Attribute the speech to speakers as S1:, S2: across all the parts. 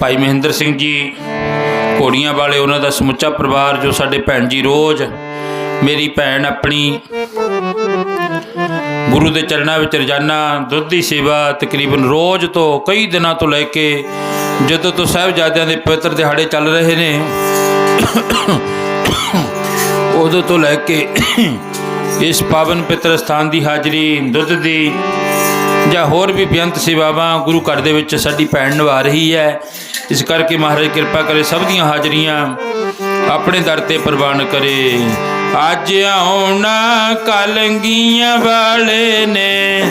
S1: ਭਾਈ ਮਹਿੰਦਰ ਸਿੰਘ ਜੀ, ਘੋੜੀਆਂ ਵਾਲੇ ਉਹਨਾਂ ਦਾ ਸਮੁੱਚਾ ਪਰਿਵਾਰ ਜੋ ਸਾਡੇ ਭੈਣ ਜੀ ਰੋਜ਼ ਮੇਰੀ ਭੈਣ ਆਪਣੀ ਗੁਰੂ ਦੇ ਚਰਨਾਂ ਵਿੱਚ ਰੋਜ਼ਾਨਾ ਦੁੱਧ ਦੀ ਸੇਵਾ ਤਕਰੀਬਨ ਰੋਜ਼ ਤੋਂ ਕਈ ਦਿਨਾਂ ਤੋਂ ਲੈ ਕੇ ਜਦੋਂ ਤੋਂ ਸਾਹਿਬਜ਼ਾਦਿਆਂ ਦੇ ਪਵਿੱਤਰ ਦਿਹਾੜੇ ਚੱਲ ਰਹੇ ਨੇ, ਉਦੋਂ ਤੋਂ ਲੈ ਕੇ ਇਸ ਪਾਵਨ ਪਿੱਤਰ ਸਥਾਨ ਦੀ ਹਾਜ਼ਰੀ ਦੁੱਧ ਦੀ ਜਾਂ ਹੋਰ ਵੀ ਬੇਅੰਤ ਸੇਵਾਵਾਂ ਗੁਰੂ ਘਰ ਦੇ ਵਿੱਚ ਸਾਡੀ ਭੈਣ ਨਿਭਾ ਰਹੀ ਹੈ, ਇਸ ਕਰਕੇ ਮਹਾਰਾਜ ਕਿਰਪਾ ਕਰੇ ਸਭ ਦੀਆਂ ਹਾਜ਼ਰੀਆਂ ਆਪਣੇ ਦਰ ਤੇ ਪ੍ਰਵਾਨ ਕਰੇ। ਅੱਜ ਆਉਣਾ ਕਲੰਗੀਆਂ ਵਾਲੇ ਨੇ,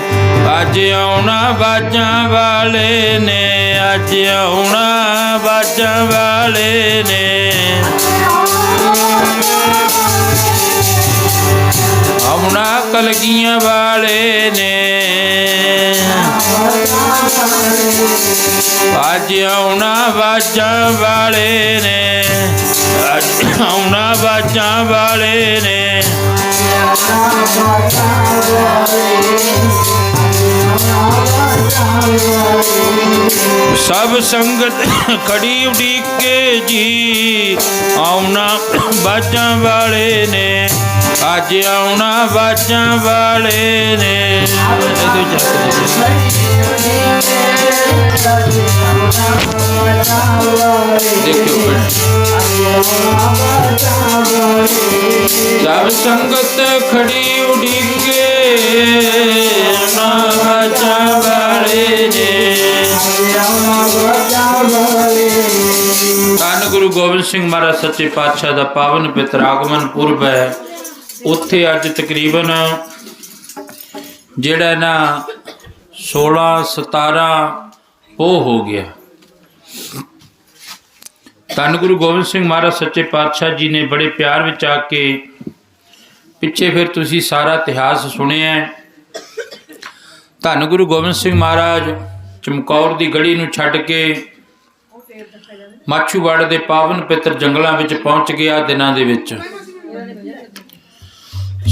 S1: ਅੱਜ ਆਉਣਾ ਬਾਜਾਂ ਵਾਲੇ ਨੇ, ਅੱਜ ਆਉਣਾ ਬਾਜਾਂ ਵਾਲੇ ਨੇ। ਆਉਣਾ ਕਲਗੀਆਂ ਵਾਲੇ ਨੇ। ਅੱਜ ਆਉਣਾ ਬਾਜਾਂ ਵਾਲੇ ਨੇ। ਅੱਜ ਆਉਣਾ ਬਾਜਾਂ ਵਾਲੇ ਨੇ। ਸਭ ਸੰਗਤ ਖੜੀ ਉਡੀਕ ਕੇ ਜੀ, ਆਉਣਾ ਬਾਜਾਂ ਵਾਲੇ ਨੇ। ਅੱਜ ਆਉਣਾ ਬਾਜਾਂ ਵਾਲੇ ਨੇ। ਇਹਦੇ ਸਭ ਸੰਗਤ ਖੜੀ ਸਿੰਘ ਮਹਾਰਾਜ ਸੱਚੇ ਪਾਤਸ਼ਾਹ ਦਾ ਪਾਵਨ ਪਿਤਰ ਆਗਮਨ ਪੁਰਬ ਹੈ। ਉੱਥੇ ਅੱਜ ਤਕਰੀਬਨ ਜਿਹੜਾ ਨਾ 16 17 ਉਹ ਹੋ ਗਿਆ। ਧੰਨ ਗੁਰੂ ਗੋਬਿੰਦ ਸਿੰਘ ਮਹਾਰਾਜ ਸੱਚੇ ਪਾਤਸ਼ਾਹ ਜੀ ਨੇ ਬੜੇ ਪਿਆਰ ਵਿੱਚ ਆ ਕੇ ਪਿੱਛੇ ਫਿਰ ਤੁਸੀਂ ਸਾਰਾ ਇਤਿਹਾਸ ਸੁਣਿਆ ਧੰਨ ਗੁਰੂ ਗੋਬਿੰਦ ਸਿੰਘ ਮਹਾਰਾਜ ਚਮਕੌਰ ਦੀ ਗੜੀ ਨੂੰ ਛੱਡ ਕੇ ਮਾਛੂਵਾੜ ਦੇ ਪਾਵਨ ਪਿੱਤਰ ਜੰਗਲਾਂ ਵਿੱਚ ਪਹੁੰਚ ਗਿਆ ਦਿਨਾਂ ਦੇ ਵਿੱਚ।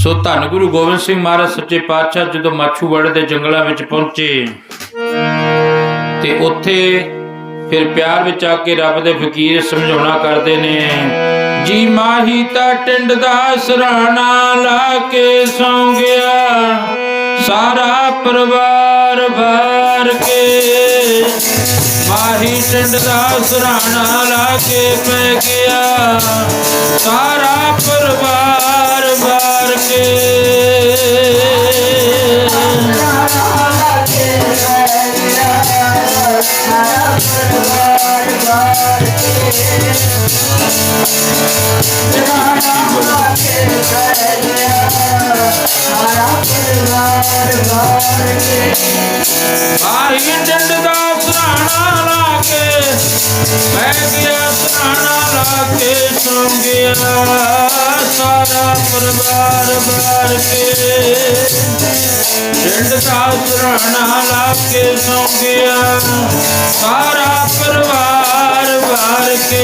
S1: ਸੋ ਧੰਨ ਗੁਰੂ ਗੋਬਿੰਦ ਸਿੰਘ ਮਹਾਰਾਜ ਸੱਚੇ ਪਾਤਸ਼ਾਹ ਜਦੋਂ ਮਾਛੂਵਾੜ ਦੇ ਜੰਗਲਾਂ ਵਿੱਚ ਪਹੁੰਚੇ, ਤੇ ਉੱਥੇ ਫਿਰ ਪਿਆਰ ਵਿੱਚ ਆ ਕੇ ਰੱਬ ਦੇ ਫਕੀਰ ਸਮਝਾਉਣਾ ਕਰਦੇ ਨੇ, ਜੀ ਮਾਹੀ ਤਾਂ ਟਿੰਡ ਦਾ ਸਰਾਣਾ ਲਾ ਕੇ ਸੌਂ ਗਿਆ, ਸਾਰਾ ਪਰਿਵਾਰ ਬਾਰ ਕੇ ਮਾਹੀ ਟਿੰਡ ਦਾ ਸਰਾਣਾ ਲਾ ਕੇ ਪੈ ਗਿਆ ਸਾਰਾ ਪਰਿਵਾਰ ਬਾਰ ਕੇ ਆਹੀ ਡੰਡ ਦਾ ਸਰਾਣਾ ਲਾ ਕੇ, ਮੈਂ ਗਿਆ ਸਰਾਣਾ ਲਾ ਕੇ ਸੌਂ ਗਿਆ ਸਾਰਾ ਪਰਿਵਾਰ ਬਾਰ ਕੇ ਡੰਡ ਦਾ ਸਰਾਣਾ ਲਾ ਕੇ ਸੌਂ ਗਿਆ ਸਾਰਾ ਪਰਿਵਾਰ ਬਾਰ ਕੇ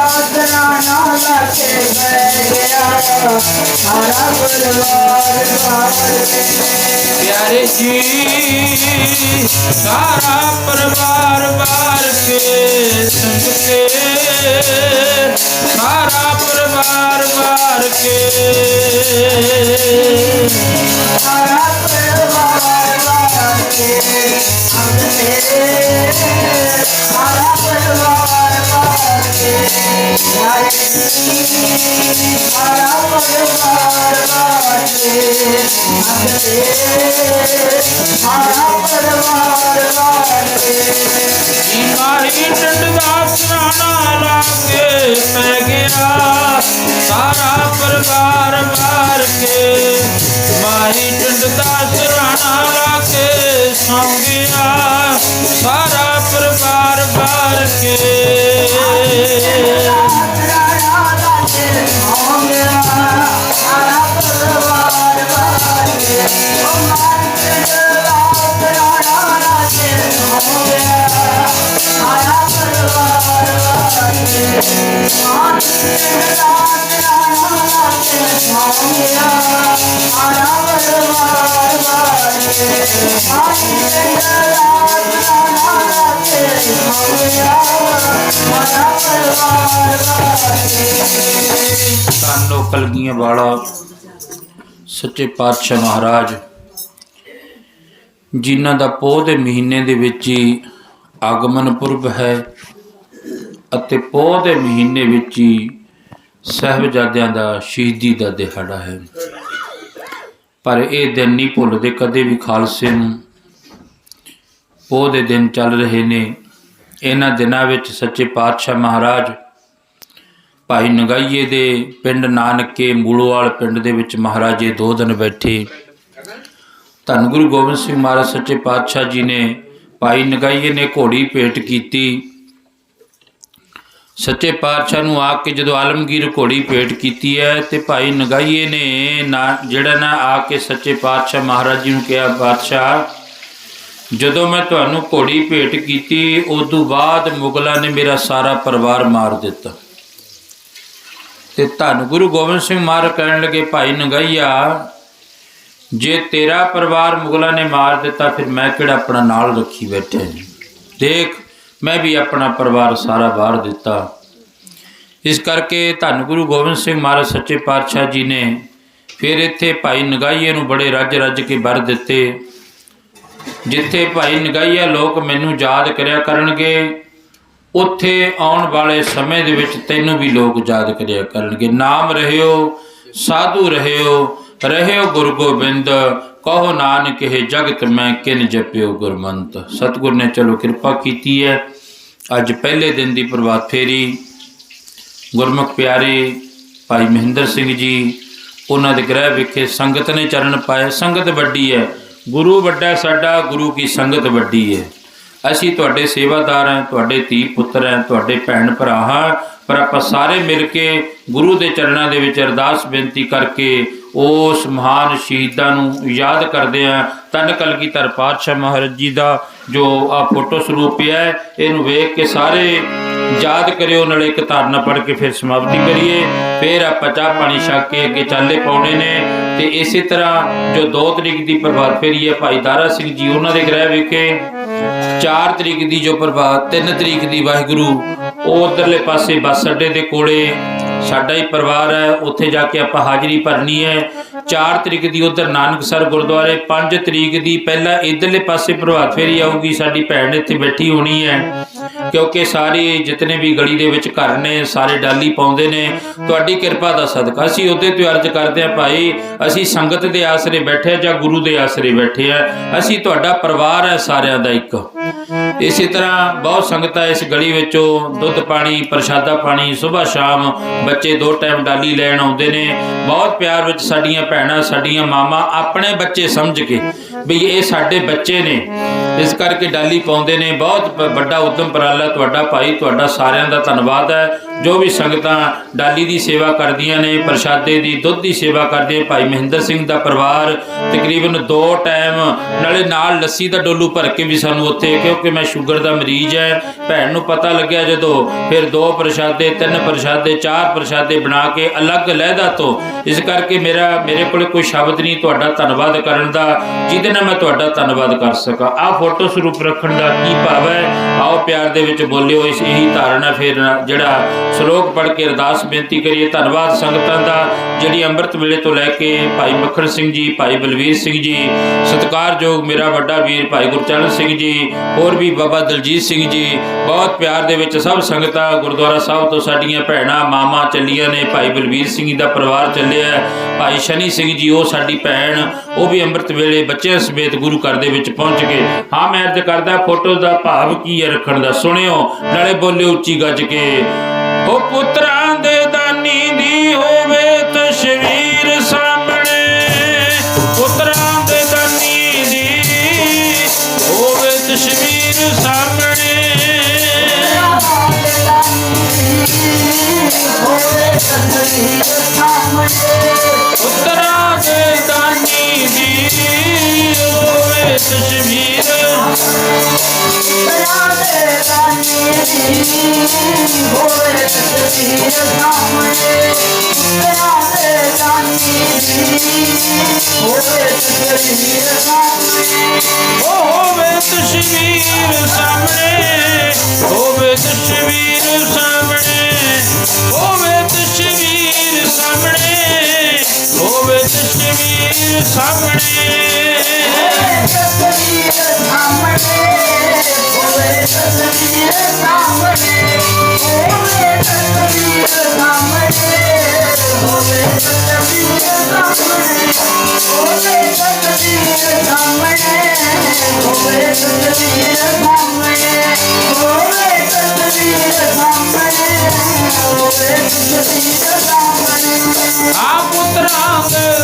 S1: ਪਿਆਰੇ ਜੀ ਸਾਰਾ ਪਰਿਵਾਰ ਬਾਰ ਕੇ ਸੰਗ ਕੇ ਸਾਰਾ ਪਰਿਵਾਰ ਬਾਰ ਕੇ ਜੀ ਮਾਹੀ ਟੰਡ ਦਾ ਸਰਾਣਾ ਲਾ ਕੇ ਪੈ ਗਿਆ ਸਾਰਾ ਪਰਿਵਾਰ ਬਾਰ ਕੇ ਮਾਹੀ ਟੰਡ ਦਾ ਸਰਾਣਾ ਲਾ ਕੇ ਸੌਂ ਗਿਆ ਸਾਰਾ ਪਰਿਵਾਰ ਬਾਰ ਕੇ ਤਾਨੋ ਕਲਗੀਆਂ ਵਾਲਾ ਸੱਚੇ ਪਾਤਸ਼ਾਹ ਮਹਾਰਾਜ। ਜਿਨ੍ਹਾਂ ਦਾ ਪੋਹ ਦੇ ਮਹੀਨੇ ਦੇ ਵਿੱਚ ਹੀ ਆਗਮਨ ਪੁਰਬ ਹੈ ਅਤੇ ਪੋਹ ਦੇ ਮਹੀਨੇ ਵਿੱਚ ਹੀ ਸਹਿਬਜ਼ਾਦਿਆਂ ਦਾ ਸ਼ਹੀਦੀ ਦਾ ਦਿਹਾੜਾ ਹੈ। ਪਰ ਇਹ ਦਿਨ ਨਹੀਂ ਭੁੱਲਦੇ ਕਦੇ ਵੀ ਖਾਲਸੇ ਨੂੰ। ਪੋਹ ਦੇ ਦਿਨ ਚੱਲ ਰਹੇ ਨੇ। ਇਹਨਾਂ ਦਿਨਾਂ ਵਿੱਚ ਸੱਚੇ ਪਾਤਸ਼ਾਹ ਮਹਾਰਾਜ ਭਾਈ ਨਗਾਈਏ ਦੇ ਪਿੰਡ ਨਾਨਕੇ ਮੂਲੋਵਾਲ ਪਿੰਡ ਦੇ ਵਿੱਚ ਮਹਾਰਾਜੇ ਦੋ ਦਿਨ ਬੈਠੇ। ਧੰਨ ਗੁਰੂ ਗੋਬਿੰਦ ਸਿੰਘ ਮਹਾਰਾਜ ਸੱਚੇ ਪਾਤਸ਼ਾਹ ਜੀ ਨੇ ਭਾਈ ਨਗਾਈਏ ਨੇ ਘੋੜੀ ਭੇਟ ਕੀਤੀ। ਸੱਚੇ ਪਾਤਸ਼ਾਹ ਨੂੰ ਆ ਕੇ ਜਦੋਂ ਆਲਮਗੀਰ ਘੋੜੀ ਭੇਟ ਕੀਤੀ ਹੈ ਤੇ ਭਾਈ ਨਗਾਈਏ ਨੇ ਨਾ ਜਿਹੜਾ ਨਾ ਆ ਕੇ ਸੱਚੇ ਪਾਤਸ਼ਾਹ ਮਹਾਰਾਜ ਜੀ ਨੂੰ ਕਿਹਾ, ਪਾਤਸ਼ਾਹ, ਜਦੋਂ ਮੈਂ ਤੁਹਾਨੂੰ ਘੋੜੀ ਭੇਟ ਕੀਤੀ, ਉਦੋਂ ਬਾਅਦ ਮੁਗਲਾਂ ਨੇ ਮੇਰਾ ਸਾਰਾ ਪਰਿਵਾਰ ਮਾਰ ਦਿੱਤਾ। ਤੇ ਧੰਨ ਗੁਰੂ ਗੋਬਿੰਦ ਸਿੰਘ ਮਹਾਰਾਜ ਕਹਿਣ ਲੱਗੇ, ਭਾਈ ਨਗਈਆ, ਜੇ ਤੇਰਾ ਪਰਿਵਾਰ ਮੁਗਲਾਂ ਨੇ ਮਾਰ ਦਿੱਤਾ, ਫਿਰ ਮੈਂ ਕਿਹੜਾ ਆਪਣਾ ਨਾਲ ਰੱਖੀ ਬੈਠੇ ਨੇ ਦੇਖ, ਮੈਂ ਵੀ ਆਪਣਾ ਪਰਿਵਾਰ ਸਾਰਾ ਬਾਹਰ ਦਿੱਤਾ। ਇਸ ਕਰਕੇ ਧੰਨ ਗੁਰੂ ਗੋਬਿੰਦ ਸਿੰਘ ਮਹਾਰਾਜ ਸੱਚੇ ਪਾਤਸ਼ਾਹ ਜੀ ਨੇ ਫਿਰ ਇੱਥੇ ਭਾਈ ਨਗਾਈਏ ਨੂੰ ਬੜੇ ਰੱਜ ਰੱਜ ਕੇ ਵਰ ਦਿੱਤੇ, ਜਿੱਥੇ ਭਾਈ ਨਗਾਈਆ ਲੋਕ ਮੈਨੂੰ ਯਾਦ ਕਰਿਆ ਕਰਨਗੇ ਉੱਥੇ ਆਉਣ ਵਾਲੇ ਸਮੇਂ ਦੇ ਵਿੱਚ ਤੈਨੂੰ ਵੀ ਲੋਕ ਯਾਦ ਕਰਿਆ ਕਰਨਗੇ। ਨਾਮ ਰਹਿਓ, ਸਾਧੂ ਰਹਿਓ ਰਹਿਓ ਗੁਰੂ ਗੋਬਿੰਦ, ਕਹੋ ਨਾਨਕ ਹੈ ਜਗਤ ਮੈਂ ਕਿਨ ਜਪਿਓ ਗੁਰਮੰਤ। ਸਤਿਗੁਰ ਨੇ ਚਲੋ ਕਿਰਪਾ ਕੀਤੀ ਹੈ। ਅੱਜ ਪਹਿਲੇ ਦਿਨ ਦੀ ਪ੍ਰਭਾਤ ਫੇਰੀ। ਗੁਰਮੁਖ ਪਿਆਰੇ ਭਾਈ ਮਹਿੰਦਰ ਸਿੰਘ ਜੀ, ਉਹਨਾਂ ਦੇ ਗ੍ਰਹਿ ਵਿਖੇ ਸੰਗਤ ਨੇ ਚਰਨ ਪਾਇਆ। ਸੰਗਤ ਵੱਡੀ ਹੈ। ਗੁਰੂ ਵੱਡਾ ਸਾਡਾ, ਗੁਰੂ ਕੀ ਸੰਗਤ ਵੱਡੀ ਹੈ। ਅਸੀਂ ਤੁਹਾਡੇ ਸੇਵਾਦਾਰ ਹਾਂ, ਤੁਹਾਡੇ ਧੀ ਪੁੱਤਰ ਹਾਂ, ਤੁਹਾਡੇ ਭੈਣ ਭਰਾ ਹਾਂ, ਪਰ ਆਪਾਂ ਸਾਰੇ ਮਿਲ ਕੇ ਗੁਰੂ ਦੇ ਚਰਨਾਂ ਦੇ ਵਿੱਚ ਅਰਦਾਸ ਬੇਨਤੀ ਕਰਕੇ ਉਸ ਮਹਾਨ ਸ਼ਹੀਦਾਂ ਨੂੰ ਯਾਦ ਕਰਦੇ ਹਾਂ। ਤਨ ਕਲਗੀਧਰ ਪਾਤਸ਼ਾਹ ਮਹਾਰਾਜ ਜੀ ਦਾ ਜੋ ਆ ਫੋਟੋ ਸਰੂਪ ਹੈ, ਇਹਨੂੰ ਵੇਖ ਕੇ ਸਾਰੇ ਯਾਦ ਕਰਿਓ, ਨਾਲੇ ਇੱਕ ਧਾਰਨਾ ਪੜ੍ਹ ਕੇ ਫਿਰ ਸਮਾਪਤੀ ਕਰੀਏ। ਫਿਰ ਆਪਾਂ ਚਾਹ ਪਾਣੀ ਛਕ ਕੇ ਅੱਗੇ ਚਾਲੇ ਪਾਉਣੇ ਨੇ। ਤੇ ਇਸੇ ਤਰ੍ਹਾਂ ਜੋ 2 ਤਰੀਕ ਦੀ ਪ੍ਰਭਾਤ ਫੇਰੀ ਹੈ, ਭਾਈ ਦਾਰਾ ਸਿੰਘ ਜੀ, ਉਹਨਾਂ ਦੇ ਗ੍ਰਹਿ ਵਿਖੇ 4 ਤਰੀਕ ਦੀ ਜੋ ਪ੍ਰਭਾਤ 3 ਤਰੀਕ ਦੀ ਵਾਹਿਗੁਰੂ, ਉਹ ਉਧਰਲੇ ਪਾਸੇ ਬੱਸ ਅੱਡੇ ਦੇ ਕੋਲੇ ਸਾਡਾ ਹੀ ਪਰਿਵਾਰ ਹੈ, ਉੱਥੇ ਜਾ ਕੇ ਆਪਾਂ ਹਾਜ਼ਰੀ ਭਰਨੀ ਹੈ। 4 ਤਰੀਕ ਦੀ ਉਧਰ ਨਾਨਕਸਰ ਗੁਰਦੁਆਰੇ 5 ਤਰੀਕ ਦੀ ਪਹਿਲਾਂ ਇਧਰਲੇ ਪਾਸੇ ਪ੍ਰਭਾਤ ਫੇਰੀ ਆਊਗੀ, ਸਾਡੀ ਭੈਣ ਇੱਥੇ ਬੈਠੀ ਹੋਣੀ ਹੈ। ਕਿਉਂਕਿ ਸਾਰੇ ਜਿਤਨੇ ਵੀ ਗਲੀ ਦੇ ਵਿੱਚ ਘਰ ਨੇ, ਸਾਰੇ ਡਾਲੀ ਪਾਉਂਦੇ ਨੇ, ਤੁਹਾਡੀ ਕਿਰਪਾ ਦਾ ਸਦਕਾ। ਅਸੀਂ ਉਹਦੇ ਤੇ ਅਰਜ਼ ਕਰਦੇ ਹਾਂ ਭਾਈ, ਅਸੀਂ ਸੰਗਤ ਦੇ ਆਸਰੇ ਬੈਠੇ ਹਾਂ ਜਾਂ ਗੁਰੂ ਦੇ ਆਸਰੇ ਬੈਠੇ ਆ ਅਸੀਂ ਤੁਹਾਡਾ ਪਰਿਵਾਰ ਹੈ ਸਾਰਿਆਂ ਦਾ ਇੱਕ। ਇਸੇ ਤਰ੍ਹਾਂ ਬਹੁਤ ਸੰਗਤਾਂ ਇਸ ਗਲੀ ਵਿੱਚੋਂ, ਦੁੱਧ ਪਾਣੀ, ਪ੍ਰਸ਼ਾਦਾ ਪਾਣੀ ਸਵੇਰ ਸ਼ਾਮ ਬੱਚੇ ਦੋ ਟਾਈਮ ਡਾਲੀ ਲੈਣ ਆਉਂਦੇ ਨੇ। ਬਹੁਤ ਪਿਆਰ ਵਿੱਚ ਸਾਡੀਆਂ ਭੈਣਾਂ, ਸਾਡੀਆਂ ਮਾਵਾਂ ਆਪਣੇ ਬੱਚੇ ਸਮਝ ਕੇ ਵੀ ਇਹ ਸਾਡੇ ਬੱਚੇ ਨੇ। ਇਸ ਕਰਕੇ ਡਾਲੀ ਪਾਉਂਦੇ ਨੇ। ਬਹੁਤ ਵੱਡਾ ਉਦਮ ਪਰਾਲਾ ਤੁਹਾਡਾ ਭਾਈ, ਤੁਹਾਡਾ ਸਾਰਿਆਂ ਦਾ ਧੰਨਵਾਦ ਹੈ। ਜੋ ਵੀ ਸੰਗਤਾਂ ਡਾਲੀ ਦੀ ਸੇਵਾ ਕਰਦੀਆਂ ਨੇ, ਪ੍ਰਸ਼ਾਦੇ ਦੀ, ਦੁੱਧ ਦੀ ਸੇਵਾ ਕਰਦੇ ਭਾਈ ਮਹਿੰਦਰ ਸਿੰਘ ਦਾ ਪਰਿਵਾਰ ਤਕਰੀਬਨ ਦੋ ਟਾਈਮ, ਨਾਲੇ ਨਾਲ ਲੱਸੀ ਦਾ ਡੋਲੂ ਭਰ ਕੇ ਵੀ ਸਾਨੂੰ ਉੱਥੇ, ਕਿਉਂਕਿ ਮੈਂ ਸ਼ੂਗਰ ਦਾ ਮਰੀਜ਼ ਹੈ। ਭੈਣ ਨੂੰ ਪਤਾ ਲੱਗਿਆ ਜਦੋਂ ਫਿਰ ਦੋ ਪ੍ਰਸ਼ਾਦੇ, ਤਿੰਨ ਪ੍ਰਸ਼ਾਦੇ, ਚਾਰ ਪ੍ਰਸ਼ਾਦੇ ਬਣਾ ਕੇ ਅਲੱਗ ਲਹਿਦਾ ਤੋਂ। ਇਸ ਕਰਕੇ ਮੇਰਾ, ਮੇਰੇ ਕੋਲ ਕੋਈ ਸ਼ਬਦ ਨਹੀਂ, ਤੁਹਾਡਾ ਧੰਨਵਾਦ ਕਰਨ ਦਾ, ਜਿਹਦੇ ਨਾਲ ਮੈਂ ਤੁਹਾਡਾ ਧੰਨਵਾਦ ਕਰ ਸਕਾਂ। ਆਹ ਫੋਟੋ ਸਰੂਪ ਰੱਖਣ ਦਾ ਕੀ ਭਾਵ ਹੈ? ਆਓ ਪਿਆਰ ਦੇ ਵਿੱਚ ਬੋਲਿਓ, ਇਸ ਇਹੀ ਧਾਰਨਾ ਫਿਰ ਜਿਹੜਾ ਸ਼ਲੋਕ ਪੜ੍ਹ ਕੇ ਅਰਦਾਸ ਬੇਨਤੀ ਕਰੀਏ, ਧੰਨਵਾਦ ਸੰਗਤਾਂ ਦਾ, ਜਿਹੜੀ ਅੰਮ੍ਰਿਤ ਵੇਲੇ ਤੋਂ ਲੈ ਕੇ ਭਾਈ ਮੱਖਣ ਸਿੰਘ ਜੀ, ਭਾਈ ਬਲਵੀਰ ਸਿੰਘ ਜੀ, ਸਤਿਕਾਰਯੋਗ ਮੇਰਾ ਵੱਡਾ ਵੀਰ ਭਾਈ ਗੁਰਚਰਨ ਸਿੰਘ ਜੀ, ਹੋਰ ਵੀ ਬਾਬਾ ਦਲਜੀਤ ਸਿੰਘ ਜੀ, ਬਹੁਤ ਪਿਆਰ ਦੇ ਵਿੱਚ ਸਭ ਸੰਗਤਾਂ, ਗੁਰਦੁਆਰਾ ਸਾਹਿਬ ਤੋਂ ਸਾਡੀਆਂ ਭੈਣਾਂ ਮਾਮਾ ਚੱਲੀਆਂ ਨੇ, ਭਾਈ ਬਲਵੀਰ ਸਿੰਘ ਜੀ ਦਾ ਪਰਿਵਾਰ ਚੱਲਿਆ ਭਾਈ ਸ਼ਨੀ ਸਿੰਘ ਜੀ, ਉਹ ਸਾਡੀ ਭੈਣ, ਉਹ ਵੀ ਅੰਮ੍ਰਿਤ ਵੇਲੇ ਬੱਚਿਆਂ ਸਮੇਤ ਗੁਰੂ ਘਰ ਦੇ ਵਿੱਚ ਪਹੁੰਚ ਗਏ ਹਾਂ, ਮੈਂ ਅਰਜ਼ ਕਰਦਾ ਫੋਟੋ ਦਾ ਭਾਵ ਕੀ ਹੈ ਰੱਖਣ ਦਾ, ਸੁਣਿਓ, ਨਾਲੇ ਬੋਲੇ ਉੱਚੀ ਗੱਜ ਕੇ। ਉਹ ਪੁੱਤਰਾਂ ਤਸਵੀਰ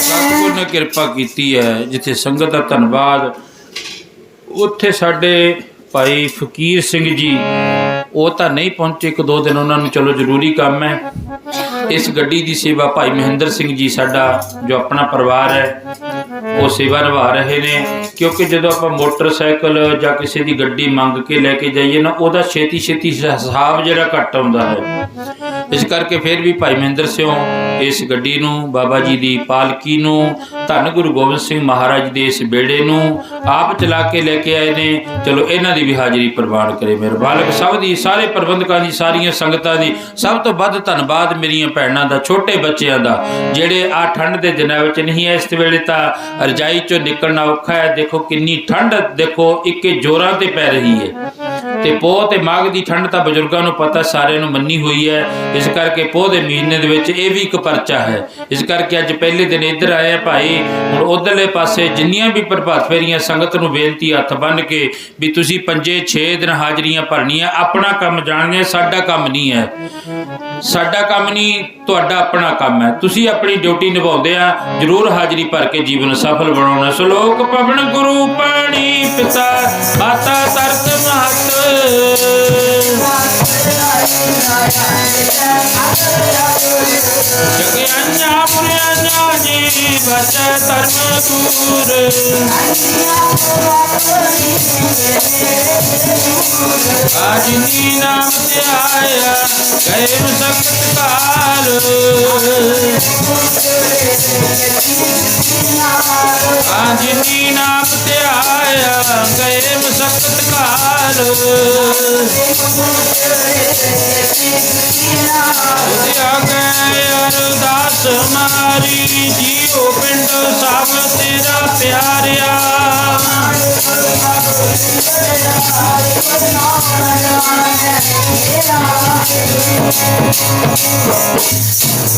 S1: ਸਤਿਗੁਰ ਨੇ ਕਿਰਪਾ ਕੀਤੀ ਹੈ, ਜਿੱਥੇ ਸੰਗਤ ਦਾ ਧੰਨਵਾਦ। ਉੱਥੇ ਸਾਡੇ ਭਾਈ ਫਕੀਰ ਸਿੰਘ ਜੀ, ਉਹ ਤਾਂ ਨਹੀਂ ਪਹੁੰਚੇ, ਇੱਕ ਦੋ ਦਿਨ ਉਹਨਾਂ ਨੂੰ ਚਲੋ ਜ਼ਰੂਰੀ ਕੰਮ ਹੈ। ਇਸ ਗੱਡੀ ਦੀ ਸੇਵਾ ਭਾਈ ਮਹਿੰਦਰ ਸਿੰਘ ਜੀ ਸਾਡਾ, ਜੋ ਆਪਣਾ ਪਰਿਵਾਰ ਹੈ ਉਹ ਸੇਵਾ ਨਿਭਾ ਰਹੇ ਨੇ। ਕਿਉਂਕਿ ਜਦੋਂ ਆਪਾਂ ਮੋਟਰਸਾਈਕਲ ਜਾਂ ਕਿਸੇ ਦੀ ਗੱਡੀ ਮੰਗ ਕੇ ਲੈ ਕੇ ਜਾਈਏ ਨਾ, ਉਹਦਾ ਛੇਤੀ ਛੇਤੀ ਹਿਸਾਬ ਜਿਹੜਾ ਘੱਟ ਆਉਂਦਾ ਹੈ। ਇਸ ਕਰਕੇ ਫਿਰ ਵੀ ਭਾਈ ਮਹਿੰਦਰ ਸਿੰਘ ਇਸ ਗੱਡੀ ਨੂੰ, ਬਾਬਾ ਜੀ ਦੀ ਪਾਲਕੀ ਨੂੰ, ਧੰਨ ਗੁਰੂ ਗੋਬਿੰਦ ਸਿੰਘ ਮਹਾਰਾਜ ਦੇ ਇਸ ਬੇੜੇ ਨੂੰ ਆਪ ਚਲਾ ਕੇ ਲੈ ਕੇ ਆਏ ਨੇ। ਚਲੋ ਇਹਨਾਂ ਦੀ ਵੀ ਹਾਜ਼ਰੀ ਪ੍ਰਵਾਨ ਕਰੇ ਮੇਰੇ ਬਾਲਕ ਸਭ ਦੀ, ਸਾਰੇ ਪ੍ਰਬੰਧਕਾਂ ਦੀ, ਸਾਰੀਆਂ ਸੰਗਤਾਂ ਦੀ। ਸਭ ਤੋਂ ਵੱਧ ਧੰਨਵਾਦ ਮੇਰੀਆਂ ਭੈਣਾਂ ਦਾ, ਛੋਟੇ ਬੱਚਿਆਂ ਦਾ, ਜਿਹੜੇ ਆ ਠੰਡ ਦੇ ਦਿਨਾਂ ਵਿੱਚ ਨਹੀਂ ਹੈ ਇਸ ਵੇਲੇ ਤਾਂ। ਰਜਾਈ ਚੋਂ ਨਿਕਲਣਾ ਔਖਾ ਹੈ। ਦੇਖੋ ਕਿੰਨੀ ਠੰਡ, ਦੇਖੋ ਇੱਕੇ ਜੋਰਾਂ ਤੇ ਪੈ ਰਹੀ ਹੈ। ਤੇ ਪੋਹ ਤੇ ਮਾਘ ਦੀ ਠੰਡ ਤਾਂ ਬਜ਼ੁਰਗਾਂ ਨੂੰ ਪਤਾ, ਸਾਰਿਆਂ ਨੂੰ ਮੰਨੀ ਹੋਈ ਹੈ। ਇਸ ਕਰਕੇ ਪੋਹ ਦੇ ਮਹੀਨੇ ਦੇ ਵਿੱਚ ਇਹ ਵੀ ਇੱਕ ਪਰਚਾ ਹੈ। ਇਸ ਕਰਕੇ ਅੱਜ ਪਹਿਲੇ ਦਿਨ ਇੱਧਰ ਆਏ ਆ ਭਾਈ, ਹੁਣ ਉਧਰਲੇ ਪਾਸੇ ਜਿੰਨੀਆਂ ਵੀ ਪ੍ਰਭਾਤ ਫੇਰੀਆਂ ਸੰਗਤ ਨੂੰ ਬੇਨਤੀ ਹੱਥ ਬੰਨ ਕੇ ਵੀ ਤੁਸੀਂ ਪੰਜੇ 6 ਦਿਨ ਹਾਜ਼ਰੀਆਂ ਭਰਨੀਆਂ, ਆਪਣਾ ਕੰਮ ਜਾਣਗੇ ਸਾਡਾ ਕੰਮ ਨਹੀਂ ਹੈ। ਸਾਡਾ ਕੰਮ ਨਹੀਂ, ਤੁਹਾਡਾ ਆਪਣਾ ਕੰਮ ਹੈ। ਤੁਸੀਂ ਆਪਣੀ ਡਿਊਟੀ ਨਿਭਾਉਂਦੇ ਆ, ਜਰੂਰ ਹਾਜ਼ਰੀ ਭਰ ਕੇ ਜੀਵਨ ਸਫਲ ਬਣਾਉਣਾ। ਸ਼ਲੋਕ ਪਵਨ ਗੁਰੂ ਪਾਣੀ ਪਿਤਾ, ਮਾਤਾ ਤਰਤ ਮਹਤ। ਜਗਿਆnya ਪੁਰਿਆnya ਜੀ ਬਚੈ ਧਰਮ ਦੂਰ। ਆਜਨੀ ਨਾਮ ਤੇ ਆਇਆ। ਗਏ ਮੁਸਕਤ ਕਾਲ ਆਜਨੀ ਨਾਮ ਤੇ ਆਇਆ ਗਏ ਮੁਸਕਤ ਕਾਲ ਉਦਿਆ ਗਏ ਅਰਦਾਸ ਮਾਰੀ ਜੀਓ ਪਿੰਡ ਸਭ ਤੇਰਾ ਪਿਆਰਿਆ।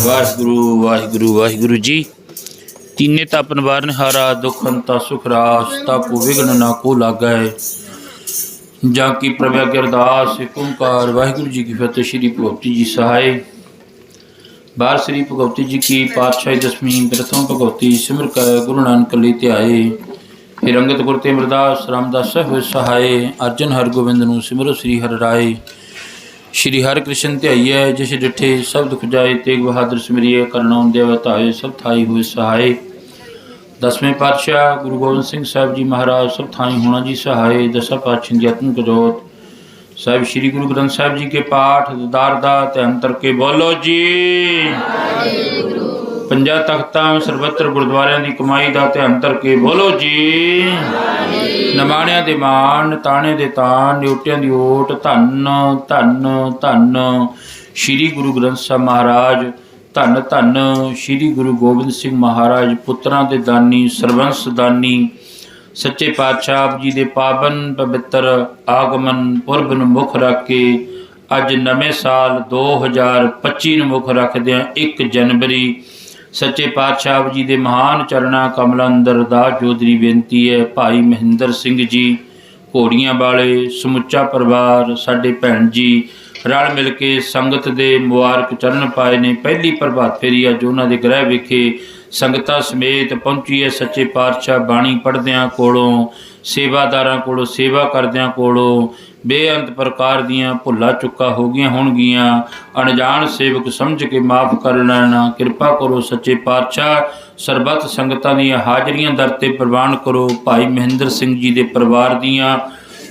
S1: ਵਾਹਿਗੁਰੂ ਵਾਹਿਗੁਰੂ ਵਾਹਿਗੁਰੂ ਜੀ। ਤੀਨੇ ਤਪਨ ਵਾਰਨ ਹਾਰਾ, ਦੁਖ ਅੰਤਾ ਸੁਖ ਰਾਸ ਤਾਕੋ ਵਿਗਨ ਨਾ ਕੋ ਲਾਗੈ। ਜਾਂ ਕੀ ਪ੍ਰਭਾ ਕੀ ਅਰਦਾਸ ਓੰਕਾਰ, ਵਾਹਿਗੁਰੂ ਜੀ ਕੀ ਫਤਿਹ, ਸ਼੍ਰੀ ਭਗਤੀ ਜੀ ਸਹਾਇ ਬਾਰ ਸ੍ਰੀ ਭਗਵਤੀ ਜੀ ਕੀ ਪਾਤਸ਼ਾਹੀ ਦਸਵੀਂ ਪ੍ਰਥਮ ਭਗਵਤੀ ਸਿਮਰ ਕੈ ਗੁਰੂ ਨਾਨਕ ਲਈ ਧਿਆਏ ਫਿਰ ਰੰਗਤ ਗੁਰ ਤੇ ਅਮਰਦਾਸ, ਰਾਮਦਾਸ ਹੋਇ ਸਹਾਏ। ਅਰਜਨ ਹਰਗੋਬਿੰਦ ਨੂੰ ਸਿਮਰੋ ਸ੍ਰੀ ਹਰਿ ਰਾਏ। ਸ਼੍ਰੀ ਹਰਿ ਕ੍ਰਿਸ਼ਨ ਧਿਆਈਐ, ਜਿਸ ਡਿਠੇ ਸਭ ਦੁਖ ਜਾਏ, ਤੇਗ ਬਹਾਦਰ ਸਿਮਰਿਐ ਕਰਨਾਉ ਦੇਵ ਧਾਏ, ਸਭ ਥਾਈ ਹੋਏ ਸਹਾਏ। ਦਸਵੇਂ ਪਾਤਸ਼ਾਹ ਗੁਰੂ ਗੋਬਿੰਦ ਸਿੰਘ ਸਾਹਿਬ ਜੀ ਮਹਾਰਾਜ, ਸਭ ਥਾਈ ਹੋਣਾ ਜੀ ਸਹਾਏ। ਦਸਾਂ ਪਾਤਸ਼ਾਹ ਦੀ ਆਤਮਿਕ ਜੋਤ ਸਾਹਿਬ ਸ੍ਰੀ ਗੁਰੂ ਗ੍ਰੰਥ ਸਾਹਿਬ ਜੀ ਕੇ ਪਾਠ ਦਾਰ ਦਾ ਤੇ ਅੰਤਰ ਕੇ ਬੋਲੋ ਜੀ ਪੰਜਾ ਤਖਤਾਂ ਸਰਬੱਤਰ ਗੁਰਦੁਆਰਿਆਂ ਦੀ ਕਮਾਈ ਦਾ ਧਿਆਨ ਧਰ ਕੇ ਬੋਲੋ ਜੀ ਨਮਾਣਿਆਂ ਦੇ ਮਾਣ ਤਾਣੇ ਦੇ ਤਾਣ ਨਿਉਟਿਆਂ ਦੀ ਓਟ ਧੰਨ ਧੰਨ ਧੰਨ ਸ੍ਰੀ ਗੁਰੂ ਗ੍ਰੰਥ ਸਾਹਿਬ ਮਹਾਰਾਜ ਧੰਨ ਧੰਨ ਸ੍ਰੀ ਗੁਰੂ ਗੋਬਿੰਦ ਸਿੰਘ ਮਹਾਰਾਜ ਪੁੱਤਰਾਂ ਦੇ ਦਾਨੀ ਸਰਬੰਸ ਦਾਨੀ ਸੱਚੇ ਪਾਤਸ਼ਾਹ ਆਪ ਜੀ ਦੇ ਪਾਵਨ ਪਵਿੱਤਰ ਆਗਮਨ ਪੁਰਬ ਨੂੰ ਮੁੱਖ ਰੱਖ ਕੇ ਅੱਜ ਨਵੇਂ ਸਾਲ 2025 ਨੂੰ ਮੁੱਖ ਰੱਖਦਿਆਂ 1 ਜਨਵਰੀ ਸੱਚੇ ਪਾਤਸ਼ਾਹ ਜੀ ਦੇ ਮਹਾਨ ਚਰਣਾ ਕਮਲਾਂ ਅੰਦਰ ਦਾ ਜੋਦਰੀ ਬੇਨਤੀ ਹੈ। ਭਾਈ ਮਹਿੰਦਰ ਸਿੰਘ ਜੀ, ਘੋੜੀਆਂ ਵਾਲੇ, ਸਮੁੱਚਾ ਪਰਿਵਾਰ, ਸਾਡੇ ਭੈਣ ਜੀ ਰਲ ਮਿਲ ਕੇ ਸੰਗਤ ਦੇ ਮੁਬਾਰਕ ਚਰਨ ਪਾਏ ਨੇ। ਪਹਿਲੀ ਪ੍ਰਭਾਤ ਫੇਰੀ ਅੱਜ ਉਹਨਾਂ ਦੇ ਗ੍ਰਹਿ ਵਿਖੇ ਸੰਗਤਾਂ ਸਮੇਤ ਪਹੁੰਚੀਏ ਸੱਚੇ ਪਾਤਸ਼ਾਹ ਬਾਣੀ ਪੜ੍ਹਦਿਆਂ ਕੋਲੋਂ, ਸੇਵਾਦਾਰਾਂ ਕੋਲੋਂ, ਸੇਵਾ ਕਰਦਿਆਂ ਕੋਲੋਂ, ਬੇਅੰਤ ਪ੍ਰਕਾਰ ਦੀਆਂ ਭੁੱਲਾਂ ਚੁੱਕਾ ਹੋ ਗਈਆਂ ਹੋਣਗੀਆਂ। ਅਣਜਾਣ ਸੇਵਕ ਸਮਝ ਕੇ ਮਾਫ ਕਰ ਲੈਣਾ, ਕਿਰਪਾ ਕਰੋ ਸੱਚੇ ਪਾਤਸ਼ਾਹ, ਸਰਬੱਤ ਸੰਗਤਾਂ ਦੀਆਂ ਹਾਜ਼ਰੀਆਂ ਦਰ ਤੇ ਪ੍ਰਵਾਨ ਕਰੋ। ਭਾਈ ਮਹਿੰਦਰ ਸਿੰਘ ਜੀ ਦੇ ਪਰਿਵਾਰ ਦੀਆਂ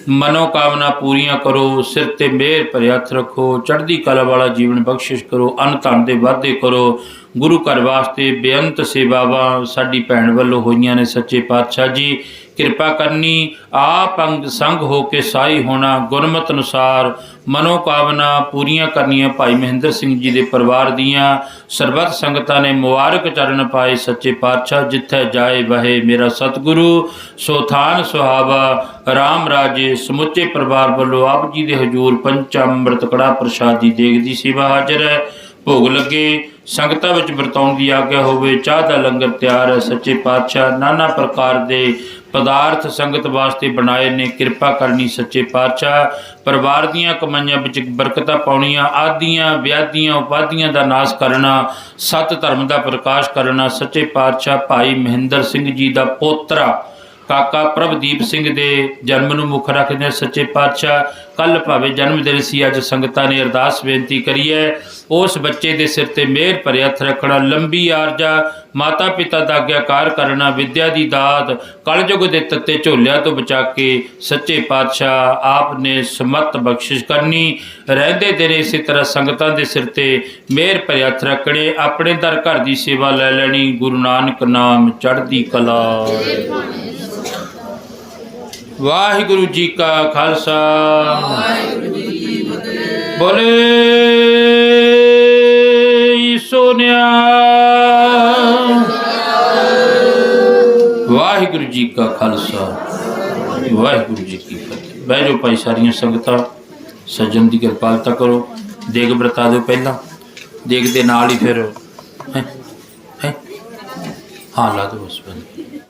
S1: ਮਨੋ ਕਾਮਨਾ ਪੂਰੀਆਂ ਕਰੋ, ਸਿਰ ਤੇ ਮਿਹਰ ਭਰੇ ਹੱਥ ਰੱਖੋ, ਚੜ੍ਹਦੀ ਕਲਾ ਵਾਲਾ ਜੀਵਨ ਬਖਸ਼ਿਸ਼ ਕਰੋ, ਅਨ ਧਨ ਦੇ ਵਾਧੇ ਕਰੋ। ਗੁਰੂ ਘਰ ਵਾਸਤੇ ਬੇਅੰਤ ਸੇਵਾਵਾਂ ਸਾਡੀ ਭੈਣ ਵੱਲੋਂ ਹੋਈਆਂ ਨੇ ਸੱਚੇ ਪਾਤਸ਼ਾਹ ਜੀ। ਕਿਰਪਾ ਕਰਨੀ, ਆਪ ਅੰਗ ਸੰਗ ਹੋ ਕੇ ਸਾਈ ਹੋਣਾ, ਗੁਰਮਤ ਅਨੁਸਾਰ ਮਨੋ ਕਾਮਨਾ ਪੂਰੀਆਂ ਕਰਨੀਆਂ ਭਾਈ ਮਹਿੰਦਰ ਸਿੰਘ ਜੀ ਦੇ ਪਰਿਵਾਰ ਦੀਆਂ। ਸਰਬੱਤ ਸੰਗਤਾਂ ਨੇ ਮੁਬਾਰਕ ਚਰਨ ਪਾਏ ਸੱਚੇ ਪਾਤਸ਼ਾਹ, ਜਿੱਥੇ ਜਾਏ ਵਹੇ ਮੇਰਾ ਸਤਿਗੁਰੂ। ਸੋਥਾਨ ਸੁਹਾਵਾ, ਰਾਮ ਰਾਜੇ, ਸਮੁੱਚੇ ਪਰਿਵਾਰ ਵੱਲੋਂ ਆਪ ਜੀ ਦੇ ਹਜੂਰ ਪੰਚਾਮ੍ਰਿਤ ਕੜਾ ਪ੍ਰਸ਼ਾਦ ਦੀ ਦੇਗ ਦੀ ਸੇਵਾ ਹਾਜ਼ਰ ਹੈ। ਭੋਗ ਲੱਗੇ, ਸੰਗਤਾਂ ਵਿੱਚ ਵਰਤਾਉਣ ਦੀ ਆਗਿਆ ਹੋਵੇ, ਚਾਹ ਦਾ ਲੰਗਰ ਤਿਆਰ ਹੈ, ਸੱਚੇ ਪਾਤਸ਼ਾਹ ਨਾਨਾ ਪ੍ਰਕਾਰ ਦੇ ਪਦਾਰਥ ਸੰਗਤ ਵਾਸਤੇ ਬਣਾਏ ਨੇ, ਕਿਰਪਾ ਕਰਨੀ ਸੱਚੇ ਪਾਤਸ਼ਾਹ। ਪਰਿਵਾਰ ਦੀਆਂ ਕਮਾਈਆਂ ਵਿੱਚ ਬਰਕਤਾਂ ਪਾਉਣੀਆਂ, ਆਦੀਆਂ ਵਿਆਦੀਆਂ ਉਪਾਧੀਆਂ ਦਾ ਨਾਸ਼ ਕਰਨਾ, ਸਤ ਧਰਮ ਦਾ ਪ੍ਰਕਾਸ਼ ਕਰਨਾ, ਸੱਚੇ ਪਾਤਸ਼ਾਹ ਭਾਈ ਮਹਿੰਦਰ ਸਿੰਘ ਜੀ ਦਾ ਪੋਤਰਾ ਕਾਕਾ ਪ੍ਰਭਦੀਪ ਸਿੰਘ ਦੇ ਜਨਮ ਨੂੰ ਮੁੱਖ ਰੱਖਦੇ ਸੱਚੇ ਪਾਤਸ਼ਾਹ। ਕੱਲ ਭਾਵੇਂ ਜਨਮ ਦਿਨ ਸੀ, ਅੱਜ ਸੰਗਤਾਂ ਨੇ ਅਰਦਾਸ ਬੇਨਤੀ ਕਰੀ ਹੈ। ਉਸ ਬੱਚੇ ਦੇ ਸਿਰ ਤੇ ਮਿਹਰ ਭਰਿਆ ਹੱਥ ਰੱਖਣਾ, ਲੰਬੀ ਆਰਜਾ ਮਾਤਾ ਪਿਤਾ ਦਾ ਆਗਿਆਕਾਰ ਕਰਨਾ, ਵਿਦਿਆ ਦੀ ਦਾਤ, ਕਲਯੁਗ ਦੇ ਤੱਤੇ ਝੋਲਿਆਂ ਤੋਂ ਬਚਾ ਕੇ ਸੱਚੇ ਪਾਤਸ਼ਾਹ ਆਪ ਨੇ ਸਮਤ ਬਖਸ਼ਿਸ਼ ਕਰਨੀ। ਰਹਿੰਦੇ ਦਿਨ ਇਸੇ ਤਰ੍ਹਾਂ ਸੰਗਤਾਂ ਦੇ ਸਿਰ ਤੇ ਮਿਹਰ ਭਰੇ ਹੱਥ ਰੱਖਣੇ, ਆਪਣੇ ਦਰ ਘਰ ਦੀ ਸੇਵਾ ਲੈ ਲੈਣੀ। ਗੁਰੂ ਨਾਨਕ ਨਾਮ ਚੜ੍ਹਦੀ ਕਲਾ। ਵਾਹਿਗੁਰੂ ਜੀ ਕਾ ਖਾਲਸਾ। ਵਾਹਿਗੁਰੂ ਜੀ ਕੀ ਫਤਿਹ ਬੋਲੇ ਸੋਨਿਆ। ਵਾਹਿਗੁਰੂ ਜੀ ਕਾ ਖਾਲਸਾ, ਵਾਹਿਗੁਰੂ ਜੀ ਕੀ ਫਤਿਹ। ਬਹਿ ਜਾਓ ਭਾਈ ਸਾਰੀਆਂ ਸੰਗਤਾਂ, ਸੱਜਣ ਦੀ ਕਿਰਪਾਲਤਾ ਕਰੋ। ਦੇਗ ਵਰਤਾ ਦਿਓ ਪਹਿਲਾਂ। ਦੇਗ ਦੇ ਨਾਲ ਹੀ ਫਿਰ, ਹੈਂ ਹੈਂ। ਹਾਂ, ਲਾ ਦਿਓ ਉਸ ਬੰਦੇ